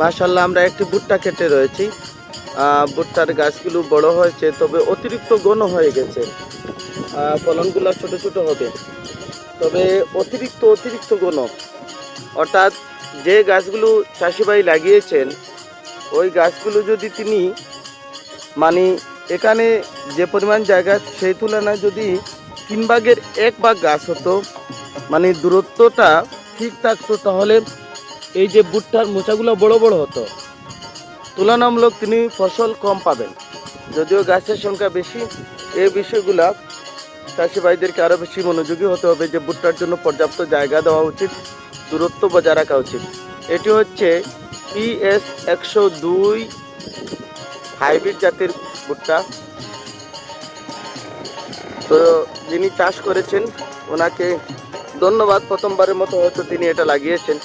মাশাল্লাহ আমরা একটি ভুট্টা কেটে রয়েছি। ভুট্টার গাছগুলো বড় হয়েছে, তবে অতিরিক্ত ঘন হয়ে গেছে। ফলনগুলো ছোট ছোট হবে। তবে অতিরিক্ত অতিরিক্ত ঘন। অর্থাৎ যে গাছগুলো চাষিবাই লাগিয়েছেন, ওই গাছগুলো যদি তিনি মানে এখানে যে পরিমাণ জায়গা, সেই তুলনায় যদি তিন ভাগের এক ভাগ গাছ হতো মানে দূরত্বটা ঠিক থাকতো, তাহলে এই যে ভুট্টার মোচাগুলো বড় বড় হতো, তুলনামূলক তিনি ফসল কম পাবেন। যদিও গাছের সংখ্যা বেশি এই বিষয়গুলা চাষি ভাইদেরকে আরও বেশি মনোযোগী হতে হবে যে ভুট্টার জন্য পর্যাপ্ত জায়গা দেওয়া উচিত, দূরত্ব বজায় রাখা উচিত। এটি হচ্ছে পিএস একশো দুই হাইব্রিড জাতের ভুট্টা। তো যিনি চাষ করেছেন, ওনাকে ধন্যবাদ প্রথমবারের মতো হয়তো তিনি এটা লাগিয়েছেন।